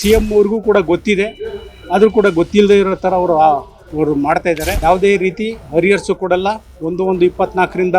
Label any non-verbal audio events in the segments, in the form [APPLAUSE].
C M ಅವ್ರಿಗೂ ಕೂಡ ಗೊತ್ತಿದೆ. ಆದರೂ ಕೂಡ ಗೊತ್ತಿಲ್ಲದೆ ಇರೋ ಥರ ಅವರು ಅವರು ಮಾಡ್ತಾ ಇದ್ದಾರೆ. ಯಾವುದೇ ರೀತಿ ಹರಿಹರ್ಸು ಕೊಡಲ್ಲ. ಒಂದು ಒಂದು ಇಪ್ಪತ್ನಾಲ್ಕರಿಂದ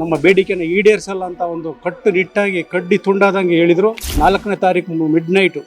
ನಮ್ಮ ಬೇಡಿಕೆನ ಈಡೇರಿಸಲ್ಲ ಅಂತ ಒಂದು ಕಟ್ಟುನಿಟ್ಟಾಗಿ ಕಡ್ಡಿ ತುಂಡಾದಂಗೆ ಹೇಳಿದರು. ನಾಲ್ಕನೇ ತಾರೀಕು ಮಿಡ್ ನೈಟು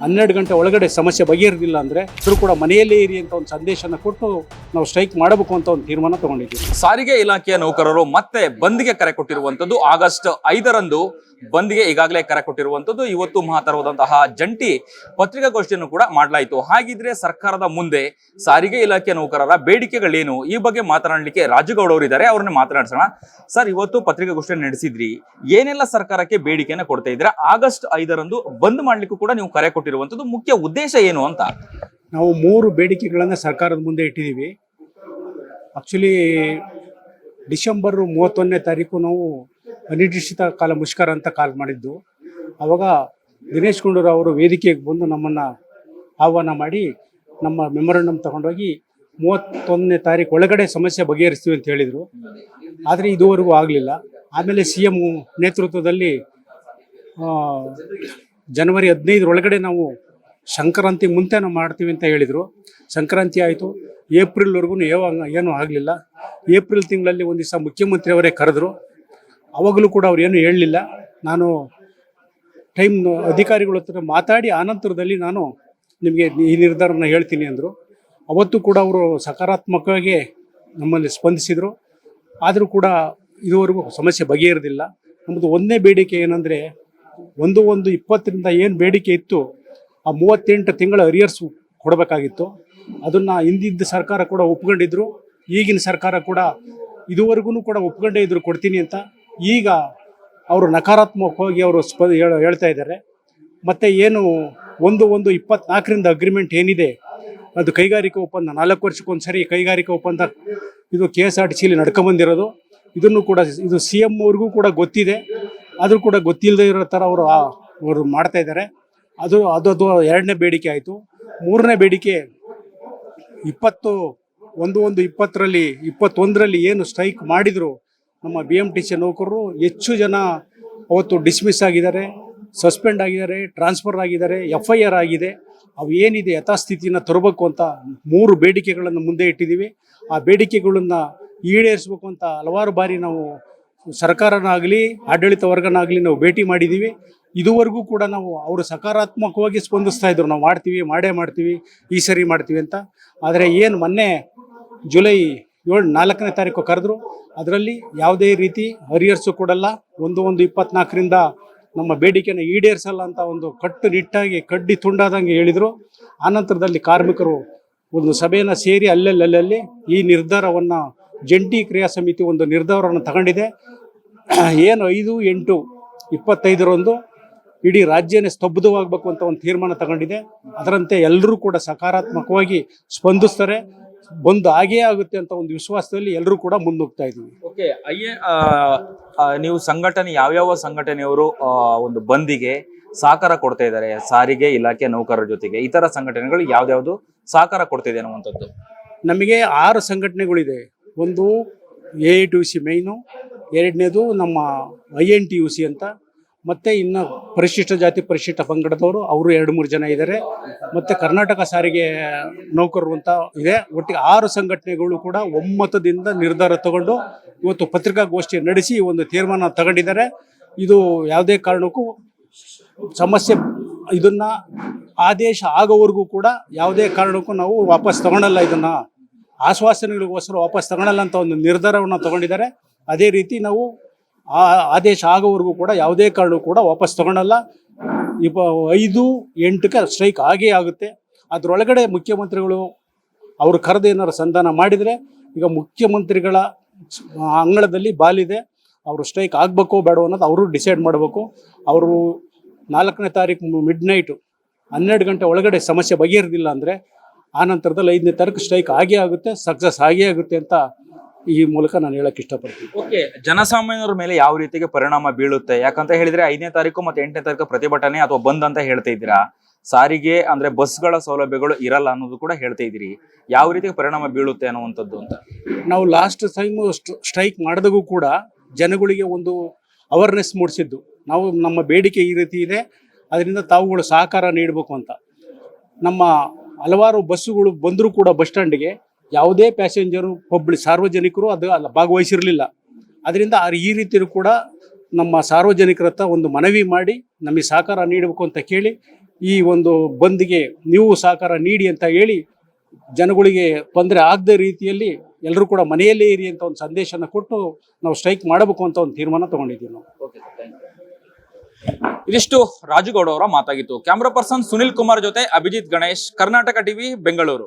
ಹನ್ನೆರಡು ಗಂಟೆ ಒಳಗಡೆ ಸಮಸ್ಯೆ ಬಗೆಹರಿದಿಲ್ಲ ಅಂದರೆ ಇದ್ರು ಕೂಡ ಮನೆಯಲ್ಲೇ ಇರಿ ಅಂತ ಒಂದು ಸಂದೇಶನ ಕೊಟ್ಟು ನಾವು ಸ್ಟ್ರೈಕ್ ಮಾಡಬೇಕು ಅಂತ ಒಂದು ತೀರ್ಮಾನ ತಗೊಂಡಿದ್ದೀವಿ. ಸಾರಿಗೆ ಇಲಾಖೆಯ ನೌಕರರು ಮತ್ತೆ ಬಂದ್ಗೆ ಕರೆ ಕೊಟ್ಟಿರುವಂತದ್ದು ಆಗಸ್ಟ್ ಐದರಂದು ಬಂದ್ಗೆ ಈಗಾಗಲೇ ಕರೆ ಕೊಟ್ಟಿರುವಂತದ್ದು ಇವತ್ತು ಮಹತ್ತರವಾದಂತಹ ಜಂಟಿ ಪತ್ರಿಕಾಗೋಷ್ಠಿಯನ್ನು ಕೂಡ ಮಾಡಲಾಯಿತು. ಹಾಗಿದ್ರೆ ಸರ್ಕಾರದ ಮುಂದೆ ಸಾರಿಗೆ ಇಲಾಖೆಯ ನೌಕರರ ಬೇಡಿಕೆಗಳೇನು? ಈ ಬಗ್ಗೆ ಮಾತನಾಡಲಿಕ್ಕೆ ರಾಜುಗೌಡ ಅವರು ಇದ್ದಾರೆ. ಅವ್ರನ್ನ ಮಾತನಾಡಿಸೋಣ. ಸರ್, ಇವತ್ತು ಪತ್ರಿಕಾಗೋಷ್ಠಿ ನಡೆಸಿದ್ರಿ. ಏನೆಲ್ಲ ಸರ್ಕಾರಕ್ಕೆ ಬೇಡಿಕೆಯನ್ನು ಕೊಡ್ತಾ ಇದ್ರೆ ಆಗಸ್ಟ್ ಐದರಂದು ಬಂದ್ ಮಾಡ್ಲಿಕ್ಕೂ ಕೂಡ ನೀವು ಕರೆ ಕೊಟ್ಟಿರುವಂತದ್ದು ಮುಖ್ಯ ಉದ್ದೇಶ ಏನು ಅಂತ? ನಾವು ಮೂರು ಬೇಡಿಕೆಗಳನ್ನು ಸರ್ಕಾರದ ಮುಂದೆ ಇಟ್ಟಿದ್ದೀವಿ. ಆ್ಯಕ್ಚುಲಿ ಡಿಸೆಂಬರ್ ಮೂವತ್ತೊಂದನೇ ತಾರೀಕು ನಾವು ಅನಿರ್ದಿಷ್ಟ ಕಾಲ ಮುಷ್ಕರ ಅಂತ ಕಾಲ್ ಮಾಡಿದ್ದು. ಅವಾಗ ದಿನೇಶ್ ಗುಂಡೂರು ಅವರು ವೇದಿಕೆಗೆ ಬಂದು ನಮ್ಮನ್ನು ಆಹ್ವಾನ ಮಾಡಿ ನಮ್ಮ ಮೆಮೊರಂಡಮ್ ತಗೊಂಡೋಗಿ ಮೂವತ್ತೊಂದನೇ ತಾರೀಕು ಒಳಗಡೆ ಸಮಸ್ಯೆ ಬಗೆಹರಿಸ್ತೀವಿ ಅಂತ ಹೇಳಿದರು. ಆದರೆ ಇದುವರೆಗೂ ಆಗಲಿಲ್ಲ. ಆಮೇಲೆ ಸಿ ಎಂ ನೇತೃತ್ವದಲ್ಲಿ ಜನವರಿ ಹದಿನೈದರೊಳಗಡೆ ನಾವು ಸಂಕ್ರಾಂತಿ ಮುಂತೆ ನಾವು ಮಾಡ್ತೀವಿ ಅಂತ ಹೇಳಿದರು. ಸಂಕ್ರಾಂತಿ ಆಯಿತು. ಏಪ್ರಿಲ್ವರೆಗೂ ಯಾವ ಏನೂ ಆಗಲಿಲ್ಲ. ಏಪ್ರಿಲ್ ತಿಂಗಳಲ್ಲಿ ಒಂದು ದಿವಸ ಮುಖ್ಯಮಂತ್ರಿಯವರೇ ಕರೆದ್ರು. ಅವಾಗಲೂ ಕೂಡ ಅವ್ರು ಏನೂ ಹೇಳಲಿಲ್ಲ. ನಾನು ಟೈಮ್ ಅಧಿಕಾರಿಗಳ ಹತ್ರ ಮಾತಾಡಿ ಆನಂತರದಲ್ಲಿ ನಾನು ನಿಮಗೆ ಈ ನಿರ್ಧಾರವನ್ನು ಹೇಳ್ತೀನಿ ಅಂದರು. ಅವತ್ತು ಕೂಡ ಅವರು ಸಕಾರಾತ್ಮಕವಾಗಿ ನಮ್ಮಲ್ಲಿ ಸ್ಪಂದಿಸಿದರು. ಆದರೂ ಕೂಡ ಇದುವರೆಗೂ ಸಮಸ್ಯೆ ಬಗೆಹರಿದಿಲ್ಲ. ನಮ್ಮದು ಒಂದೇ ಬೇಡಿಕೆ ಏನಂದರೆ ಒಂದು ಒಂದು ಇಪ್ಪತ್ತರಿಂದ ಏನು ಬೇಡಿಕೆ ಇತ್ತು, ಆ ಮೂವತ್ತೆಂಟು ತಿಂಗಳ ಅರಿಯರ್ಸ್ ಕೊಡಬೇಕಾಗಿತ್ತು. ಅದನ್ನು ಹಿಂದಿದ್ದ ಸರ್ಕಾರ ಕೂಡ ಒಪ್ಕೊಂಡಿದ್ರು. ಈಗಿನ ಸರ್ಕಾರ ಕೂಡ ಇದುವರೆಗೂ ಕೂಡ ಒಪ್ಕೊಂಡೇ ಇದ್ರು ಕೊಡ್ತೀನಿ ಅಂತ. ಈಗ ಅವರು ನಕಾರಾತ್ಮಕವಾಗಿ ಅವರು ಸ್ಪ ಹೇಳ- ಹೇಳ್ತಾ ಇದ್ದಾರೆ. ಮತ್ತು ಏನು ಒಂದು ಒಂದು ಇಪ್ಪತ್ನಾಲ್ಕರಿಂದ ಅಗ್ರಿಮೆಂಟ್ ಏನಿದೆ, ಅದು ಕೈಗಾರಿಕಾ ಒಪ್ಪಂದ, ನಾಲ್ಕು ವರ್ಷಕ್ಕೊಂದು ಸರಿ ಕೈಗಾರಿಕಾ ಒಪ್ಪಂದ, ಇದು ಕೆ ಎಸ್ ಆರ್ ಟಿ ಸಿಲಿ ನಡ್ಕೊಂಬಂದಿರೋದು. ಇದನ್ನು ಕೂಡ ಇದು ಸಿ ಎಂ ಅವ್ರಿಗೂ ಕೂಡ ಗೊತ್ತಿದೆ. ಆದರೂ ಕೂಡ ಗೊತ್ತಿಲ್ಲದೆ ಇರೋ ಥರ ಅವರು ಅವರು ಮಾಡ್ತಾ ಇದ್ದಾರೆ. ಅದು ಅದು ಎರಡನೇ ಬೇಡಿಕೆ ಆಯಿತು. ಮೂರನೇ ಬೇಡಿಕೆ, ಇಪ್ಪತ್ತು, ಒಂದು ಒಂದು, ಇಪ್ಪತ್ತರಲ್ಲಿ, ಇಪ್ಪತ್ತೊಂದರಲ್ಲಿ ಏನು ಸ್ಟ್ರೈಕ್ ಮಾಡಿದರು ನಮ್ಮ ಬಿ ಎಂ ಟಿ ಸಿ ನೌಕರರು, ಹೆಚ್ಚು ಜನ ಅವತ್ತು ಡಿಸ್ಮಿಸ್ ಆಗಿದ್ದಾರೆ, ಸಸ್ಪೆಂಡ್ ಆಗಿದ್ದಾರೆ, ಟ್ರಾನ್ಸ್ಫರ್ ಆಗಿದ್ದಾರೆ ಎಫ್ ಐ ಆರ್ ಆಗಿದೆ. ಅವು ಏನಿದೆ, ಯಥಾಸ್ಥಿತಿನ ತರಬೇಕು ಅಂತ ಮೂರು ಬೇಡಿಕೆಗಳನ್ನು ಮುಂದೆ ಇಟ್ಟಿದ್ದೀವಿ. ಆ ಬೇಡಿಕೆಗಳನ್ನು ಈಡೇರಿಸಬೇಕು ಅಂತ ಹಲವಾರು ಬಾರಿ ನಾವು ಸರ್ಕಾರನಾಗಲಿ, ಆಡಳಿತ ವರ್ಗನಾಗಲಿ ನಾವು ಭೇಟಿ ಮಾಡಿದ್ದೀವಿ ಇದುವರೆಗೂ ಕೂಡ ನಾವು ಅವರು ಸಕಾರಾತ್ಮಕವಾಗಿ ಸ್ಪಂದಿಸ್ತಾ ಇದ್ರು. ನಾವು ಮಾಡ್ತೀವಿ, ಮಾಡೇ ಮಾಡ್ತೀವಿ, ಈ ಸರಿ ಮಾಡ್ತೀವಿ ಅಂತ. ಆದರೆ ಏನು ಮೊನ್ನೆ ಜುಲೈ ಏಳು ನಾಲ್ಕನೇ ತಾರೀಕು ಕರೆದ್ರು. ಅದರಲ್ಲಿ ಯಾವುದೇ ರೀತಿ ಹರಿಯರ್ಸು ಕೊಡಲ್ಲ. ಒಂದು ಒಂದು ಇಪ್ಪತ್ನಾಲ್ಕರಿಂದ ನಮ್ಮ ಬೇಡಿಕೆನ ಈಡೇರಿಸಲ್ಲ ಅಂತ ಒಂದು ಕಟ್ಟುನಿಟ್ಟಾಗಿ, ಕಡ್ಡಿ ತುಂಡಾದಂಗೆ ಹೇಳಿದರು. ಆನಂತರದಲ್ಲಿ ಕಾರ್ಮಿಕರು ಒಂದು ಸಭೆಯನ್ನು ಸೇರಿ ಅಲ್ಲಲ್ಲಲ್ಲಿ ಈ ನಿರ್ಧಾರವನ್ನು ಜಂಟಿ ಕ್ರಿಯಾ ಸಮಿತಿ ಒಂದು ನಿರ್ಧಾರವನ್ನು ತಗೊಂಡಿದೆ. [CLEARS THROAT] ಏನು ಐದು ಎಂಟು ಇಪ್ಪತ್ತೈದರೊಂದು ಇಡೀ ರಾಜ್ಯನೇ ಸ್ತಬ್ಧವಾಗಬೇಕು ಅಂತ ಒಂದು ತೀರ್ಮಾನ ತಗೊಂಡಿದೆ. ಅದರಂತೆ ಎಲ್ಲರೂ ಕೂಡ ಸಕಾರಾತ್ಮಕವಾಗಿ ಸ್ಪಂದಿಸ್ತಾರೆ. ಬಂದು ಹಾಗೇ ಆಗುತ್ತೆ ಅಂತ ಒಂದು ವಿಶ್ವಾಸದಲ್ಲಿ ಎಲ್ಲರೂ ಕೂಡ ಮುಂದೋಗ್ತಾ ಇದ್ದೀವಿ. ಓಕೆ ಅಯ್ಯೇ ನೀವು ಸಂಘಟನೆ ಯಾವ್ಯಾವ ಸಂಘಟನೆಯವರು ಒಂದು ಬಂದಿಗೆ ಸಹಕಾರ ಕೊಡ್ತಾ ಇದ್ದಾರೆ? ಸಾರಿಗೆ ಇಲಾಖೆ ನೌಕರರ ಜೊತೆಗೆ ಇತರ ಸಂಘಟನೆಗಳು ಯಾವ್ದ್ಯಾವ್ದು ಸಹಕಾರ ಕೊಡ್ತಿದೆ ಅನ್ನುವಂಥದ್ದು? ನಮಗೆ ಆರು ಸಂಘಟನೆಗಳಿದೆ. ಒಂದು A I T C main ಎರಡನೇದು ನಮ್ಮ I N T U C ಅಂತ. ಮತ್ತೆ ಇನ್ನು ಪರಿಶಿಷ್ಟ ಜಾತಿ ಪರಿಶಿಷ್ಟ ಪಂಗಡದವರು ಅವರು ಎರಡು ಮೂರು ಜನ ಇದ್ದಾರೆ ಮತ್ತು ಕರ್ನಾಟಕ ಸಾರಿಗೆ ನೌಕರರು ಅಂತ ಇದೆ. ಒಟ್ಟಿಗೆ ಆರು ಸಂಘಟನೆಗಳು ಕೂಡ ಒಮ್ಮತದಿಂದ ನಿರ್ಧಾರ ತಗೊಂಡು ಇವತ್ತು ಪತ್ರಿಕಾಗೋಷ್ಠಿ ನಡೆಸಿ ಒಂದು ತೀರ್ಮಾನ ತಗೊಂಡಿದ್ದಾರೆ. ಇದು ಯಾವುದೇ ಕಾರಣಕ್ಕೂ ಸಮಸ್ಯೆ, ಇದನ್ನ ಆದೇಶ ಆಗೋವರೆಗೂ ಕೂಡ ಯಾವುದೇ ಕಾರಣಕ್ಕೂ ನಾವು ವಾಪಸ್ ತಗೊಳಲ್ಲ ಇದನ್ನ. ಆಶ್ವಾಸನೆಗಳಿಗೋಸ್ಕರ ವಾಪಸ್ ತಗೊಳಲ್ಲ ಅಂತ ಒಂದು ನಿರ್ಧಾರವನ್ನು ತಗೊಂಡಿದ್ದಾರೆ. ಅದೇ ರೀತಿ ನಾವು ಆ ಆದೇಶ ಆಗೋವರೆಗೂ ಕೂಡ ಯಾವುದೇ ಕಾರಣಕ್ಕೂ ಕೂಡ ವಾಪಸ್ ತಗೊಳಲ್ಲ. ಇಪ್ಪ ಐದು ಎಂಟಕ್ಕೆ ಸ್ಟ್ರೈಕ್ ಆಗೇ ಆಗುತ್ತೆ. ಅದರೊಳಗಡೆ ಮುಖ್ಯಮಂತ್ರಿಗಳು ಅವರು ಕರೆದು ಏನಾರು ಸಂಧಾನ ಮಾಡಿದರೆ ಈಗ ಮುಖ್ಯಮಂತ್ರಿಗಳ ಅಂಗಳದಲ್ಲಿ ಬಾಲಿದೆ. ಅವರು ಸ್ಟ್ರೈಕ್ ಆಗಬೇಕೋ ಬೇಡ ಅನ್ನೋದು ಅವರು ಡಿಸೈಡ್ ಮಾಡಬೇಕು. ಅವರು ನಾಲ್ಕನೇ ತಾರೀಕು ಮಿಡ್ ನೈಟು ಹನ್ನೆರಡು ಗಂಟೆ ಒಳಗಡೆ ಸಮಸ್ಯೆ ಬಗೆಹರಿದಿಲ್ಲ ಅಂದರೆ ಆ ನಂತರದಲ್ಲಿ ಐದನೇ ತಾರೀಕು ಸ್ಟ್ರೈಕ್ ಆಗೇ ಆಗುತ್ತೆ ಸಕ್ಸಸ್ ಆಗೇ ಆಗುತ್ತೆ ಅಂತ ಈ ಮೂಲಕ ನಾನು ಹೇಳಕ್ ಇಷ್ಟಪಡ್ತೀನಿ. ಓಕೆ ಜನಸಾಮಾನ್ಯರ ಮೇಲೆ ಯಾವ ರೀತಿಗೆ ಪರಿಣಾಮ ಬೀಳುತ್ತೆ? ಯಾಕಂತ ಹೇಳಿದ್ರೆ ಐದನೇ ತಾರೀಕು ಮತ್ತೆ ಎಂಟನೇ ತಾರೀಕು ಪ್ರತಿಭಟನೆ ಅಥವಾ ಬಂದ್ ಅಂತ ಹೇಳ್ತಾ ಇದ್ದೀರಾ? ಸಾರಿಗೆ ಅಂದ್ರೆ ಬಸ್ಗಳ ಸೌಲಭ್ಯಗಳು ಇರಲ್ಲ ಅನ್ನೋದು ಕೂಡ ಹೇಳ್ತಾ ಇದ್ದೀರಿ. ಯಾವ ರೀತಿಗೆ ಪರಿಣಾಮ ಬೀಳುತ್ತೆ ಅನ್ನುವಂಥದ್ದು ಅಂತ? ನಾವು ಲಾಸ್ಟ್ ಟೈಮ್ ಸ್ಟ್ರೈಕ್ ಮಾಡಿದಾಗೂ ಕೂಡ ಜನಗಳಿಗೆ ಒಂದು ಅವೇರ್ನೆಸ್ ಮೂಡಿಸಿದ್ದು. ನಾವು ನಮ್ಮ ಬೇಡಿಕೆ ಈ ರೀತಿ ಇದೆ ಅದರಿಂದ ತಾವುಗಳು ಸಹಕಾರ ನೀಡಬೇಕು ಅಂತ. ನಮ್ಮ ಹಲವಾರು ಬಸ್ಸುಗಳು ಬಂದರೂ ಕೂಡ ಬಸ್ ಸ್ಟ್ಯಾಂಡ್ಗೆ ಯಾವುದೇ ಪ್ಯಾಸೆಂಜರು ಪಬ್ಲಿಕ್ ಸಾರ್ವಜನಿಕರು ಅದು ಅಲ್ಲ, ಭಾಗವಹಿಸಿರಲಿಲ್ಲ. ಅದರಿಂದ ಈ ರೀತಿಯೂ ಕೂಡ ನಮ್ಮ ಸಾರ್ವಜನಿಕರ ಒಂದು ಮನವಿ ಮಾಡಿ ನಮಗೆ ಸಹಕಾರ ನೀಡಬೇಕು ಅಂತ ಕೇಳಿ ಈ ಒಂದು ಬಂದ್ಗೆ ನೀವು ಸಹಕಾರ ನೀಡಿ ಅಂತ ಹೇಳಿ ಜನಗಳಿಗೆ ತೊಂದರೆ ಆಗದ ರೀತಿಯಲ್ಲಿ ಎಲ್ಲರೂ ಕೂಡ ಮನೆಯಲ್ಲೇ ಇರಿ ಅಂತ ಒಂದು ಸಂದೇಶನ ಕೊಟ್ಟು ನಾವು ಸ್ಟ್ರೈಕ್ ಮಾಡಬೇಕು ಅಂತ ಒಂದು ತೀರ್ಮಾನ ತಗೊಂಡಿದ್ದೀವಿ ನಾವು. ಇದಿಷ್ಟು ರಾಜುಗೌಡ ಅವರ ಮಾತಾಗಿತ್ತು. ಕ್ಯಾಮ್ರಾ ಪರ್ಸನ್ ಸುನಿಲ್ ಕುಮಾರ್ ಜೊತೆ ಅಭಿಜಿತ್ ಗಣೇಶ್, ಕರ್ನಾಟಕ ಟಿವಿ ಬೆಂಗಳೂರು.